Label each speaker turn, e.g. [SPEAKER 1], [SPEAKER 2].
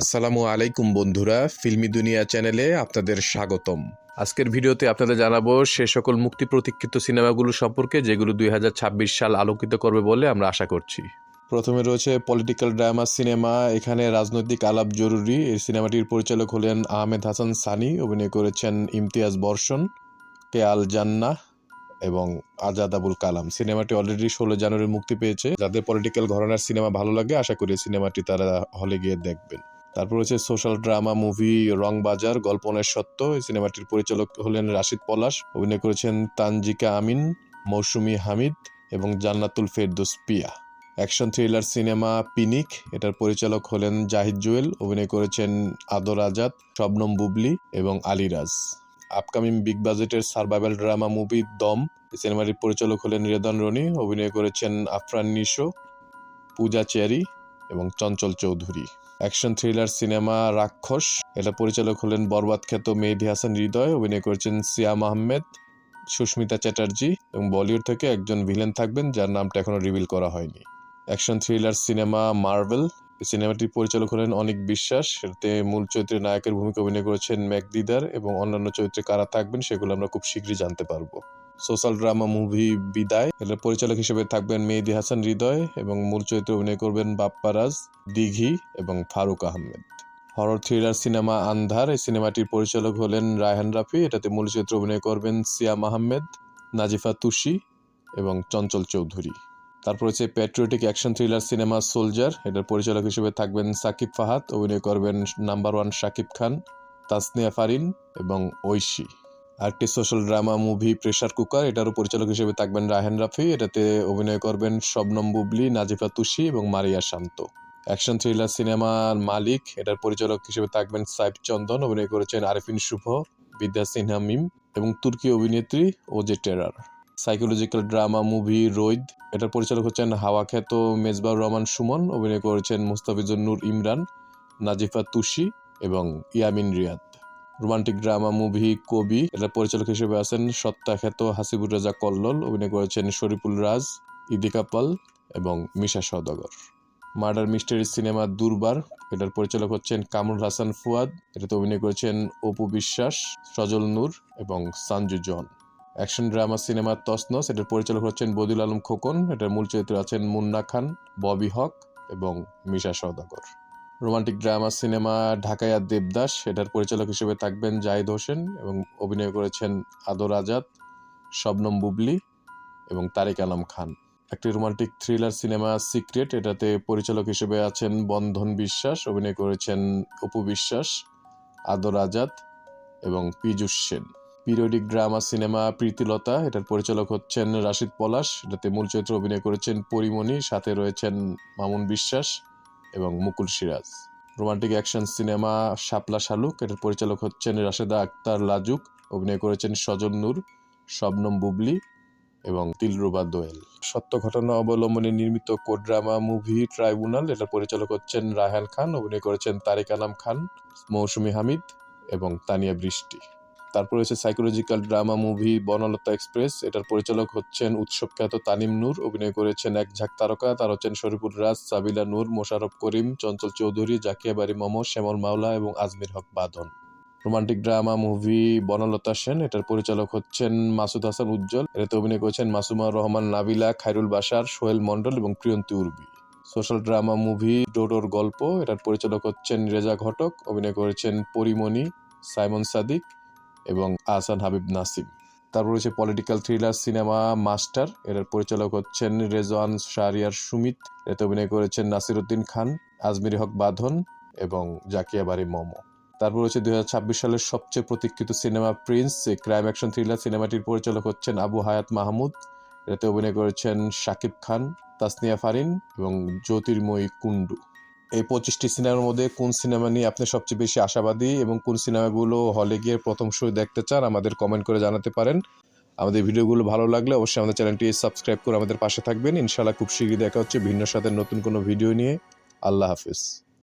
[SPEAKER 1] আসসালামু আলাইকুম বন্ধুরা ফিল্মি দুনিয়া চ্যানেলে আপনাদের স্বাগতম। আজকের ভিডিওতে আপনাদের জানাব সে সকল মুক্তি প্রতীক্ষিত সিনেমাগুলো সম্পর্কে যেগুলো দুই হাজার ছাব্বিশ সাল আলোকিত করবে বলে আমরা আশা করছি। প্রথমে রয়েছে পলিটিক্যাল ড্রামা সিনেমা এখানে রাজনৈতিক আলাপ জরুরি। এই সিনেমাটির পরিচালক হলেন আহমেদ হাসান সানি অভিনয় করেছেন ইমতিয়াজ বর্ষণ কেয়াল জান্না এবং আজাদ আবুল কালাম। সিনেমাটি অলরেডি ষোলো জানুয়ারি মুক্তি পেয়েছে। যাদের পলিটিক্যাল ঘরানার সিনেমা ভালো লাগে আশা করি সিনেমাটি তারা হলে গিয়ে দেখবেন। তারপর হচ্ছে সোশ্যাল ড্রামা মুভি রং বাজার গল্পনের সত্য। এই সিনেমাটির পরিচালক হলেন রাশিদ পলাশ। অভিনয় করেছেন তানজিকা আমিন, মৌসুমি হামিদ এবং Jannatul Ferdous Piya. Action thriller cinema Pinik. এটার পরিচালক হলেন জাহিদ জুয়েল। অভিনয় করেছেন আদর আজাদ, শবনম বুবলি এবং আলিরাজ আপকামিং বিগ বাজেটের সার্ভাইভাল ড্রামা মুভি দম। সিনেমাটির পরিচালক হলেন রেদন রনি। অভিনয় করেছেন আফরান নিশো, পূজা চেরি এবং Chanchal Chowdhury. Action thriller cinema Rakkhosh. এটা পরিচালক হলেন বরবাদ খ্যাত মেহেদি হাসান হৃদয়, অভিনয় করেছেন সিয়াম আহমেদ, সুস্মিতা চ্যাটার্জি এবং বলিউড থেকে একজন ভিলেন থাকবেন যার নামটা এখনও রিভিল করা হয়নি। অ্যাকশন থ্রিলার সিনেমা মার্বেল এই সিনেমাটির পরিচালক হলেন অনিক বিশ্বাস। এতে মূল চরিত্রে নায়কের ভূমিকা অভিনয় করেছেন ম্যাকদিদার এবং অন্যান্য চরিত্রে কারা থাকবেন সেগুলো আমরা খুব শীঘ্রই জানতে পারব। সোশ্যাল ড্রামা মুভি বিদায়। এটার পরিচালক হিসেবে থাকবেন মেহেদি হাসান হৃদয় এবং মূল চরিত্রে অভিনয় করবেন বাপ্পারাজ, দিঘি এবং Farooq Ahmed. Horror thriller cinema Andhar, এই সিনেমাটির পরিচালক হলেন রায়হান রাফি। এটাতে মূল চরিত্রে অভিনয় করবেন সিয়াম আহমেদ, নাজিফা তুষি এবং চঞ্চল চৌধুরী। তারপর হচ্ছে patriotic action thriller cinema soldier. এটার পরিচালক হিসেবে থাকবেন সাকিব ফাহাদ। অভিনয় করবেন নাম্বার ওয়ান শাকিব খান, তাসনিয়া ফারিন এবং ঐশী। আরেকটি social drama movie pressure cooker, এটারও পরিচালক হিসেবে থাকবেন রাহেন রাফি। এটাতে অভিনয় করবেন শবনম বুবলি, নাজিফা তুষি এবং মারিয়া শান্ত। অ্যাকশন থ্রিলার সিনেমার মালিক, এটার পরিচালক হিসেবে থাকবেন সাইফ চন্দন। অভিনয় করেছেন আরিফিন শুভ, বিদ্যা সিনহা মিম এবং তুর্কি অভিনেত্রী Ozge Torer. Psychological drama movie Roid এটার পরিচালক হচ্ছেন হাওয়া খ্যাত মেজবাউর রহমান সুমন। অভিনয় করেছেন মুস্তাফিজুর নূর ইমরান, নাজিফা তুষি এবং Yamin Riyad. Romantic drama, movie, Kobi এটার পরিচালক হিসেবে আছেন সত্তাখ্যাত হাসিবুর রাজা কল্লোল। অভিনয় করেছেন শরীফুল রাজ, ইদিকা পাল এবং Misha Saudagar. Murder mystery cinema Durbar. এটার পরিচালক হচ্ছেন কামরুল হাসান ফুয়াদ। এটাতে অভিনয় করেছেন অপু বিশ্বাস, সজল নূর এবং Sanju John action drama cinema তসনস এটার পরিচালক হচ্ছেন বদিল আলম খোকন। এটার মূল চরিত্রে আছেন মুন্না খান, ববি হক এবং Misha Sawdagar. Romantic drama, cinema, Dhakaiya Devdas এটার পরিচালক হিসেবে থাকবেন জাহিদ হোসেন এবং অভিনয় করেছেন আদর আজাদ, শবনম বুবলি এবং তারেক আলম খান। একটি রোমান্টিক থ্রিলার সিনেমা সিক্রেট, এটাতে পরিচালক হিসেবে আছেন বন্ধন বিশ্বাস, অভিনয় করেছেন অপু বিশ্বাস, আদর আজাদ এবং Piyush Sen. Periodic drama cinema Pritilata, এটার পরিচালক হচ্ছেন রাশিদ পলাশ, এটাতে মূল চরিত্রে অভিনয় করেছেন পরিমণি, সাথে রয়েছেন মামুন বিশ্বাস এবং Mukul Siraj. Romantic action cinema Shapla Shaluk, এটার পরিচালক হচ্ছেন রাশেদা আক্তার লাজুক, অভিনয় করেছেন সজন নূর, শবনম বুবলি এবং দিলরুবা দোয়েল। সত্য ঘটনা অবলম্বনে নির্মিত কোড্রামা মুভি ট্রাইব্যুনাল, এটার পরিচালক হচ্ছেন রায়হান খান, অভিনয় করেছেন তারিক আনাম খান, মৌসুমি হামিদ এবং তানিয়া বৃষ্টি। তারপর রয়েছে psychological drama movie Banalata express এটার পরিচালক হচ্ছেন উৎসবখ্যাত তানিম নূর, অভিনয় করেছেন এক ঝাঁক তারকা, তার হচ্ছেন শরীফুল রাজ, সাবিলা নূর মোশারফ করিম, চঞ্চল চৌধুরী, জাকিয়া বাড়ি মোমো শ্যামল মাওলা এবং Azmir Haque Badhon. Romantic drama movie Banalata Sen, এটার পরিচালক হচ্ছেন মাসুদ হাসান উজ্জ্বল এটাতে অভিনয় করেছেন মাসুমা রহমান নাবিলা খাইরুল বাসার সোহেল মন্ডল এবং Priyanti Urbi. Social drama movie ডোডোর গল্প, এটার পরিচালক হচ্ছেন রেজা ঘটক, অভিনয় করেছেন পরিমণি, সাইমন সাদিক এবং আহসান হাবিব নাসিম তারপর রয়েছে পলিটিক্যাল থ্রিলার সিনেমা মাস্টার এটার পরিচালক হচ্ছেন রেজওয়ান শাহরিয়ার সুমিত, এতে অভিনয় করেছেন নাসিরুদ্দিন খান, আজমির হক বাঁধন এবং জাকিয়া বাড়ি মোমো। তারপর রয়েছে দুই হাজার ছাব্বিশ সালের সবচেয়ে প্রতীক্ষিত cinema prince crime action thriller সিনেমাটির পরিচালক হচ্ছেন আবু হায়াত মাহমুদ, এতে অভিনয় করেছেন শাকিব খান, তাসনিয়া ফারিন এবং জ্যোতির্ময়ী কুন্ডু এই পঁচিশটি সিনেমার মধ্যে কোন সিনেমা নিয়ে আপনি সবচেয়ে বেশি আশাবাদী এবং কোন সিনেমাগুলো হলে গিয়ে প্রথম শো দেখতে চান, আমাদের কমেন্ট করে জানাতে পারেন। আমাদের ভিডিওগুলো ভালো লাগলে অবশ্যই আমাদের চ্যানেলটি সাবস্ক্রাইব করে আমাদের পাশে থাকবেন। ইনশাআল্লাহ খুব শীঘ্রই দেখা হচ্ছে ভিন্ন সাথে নতুন কোনো ভিডিও নিয়ে। আল্লাহ হাফিজ।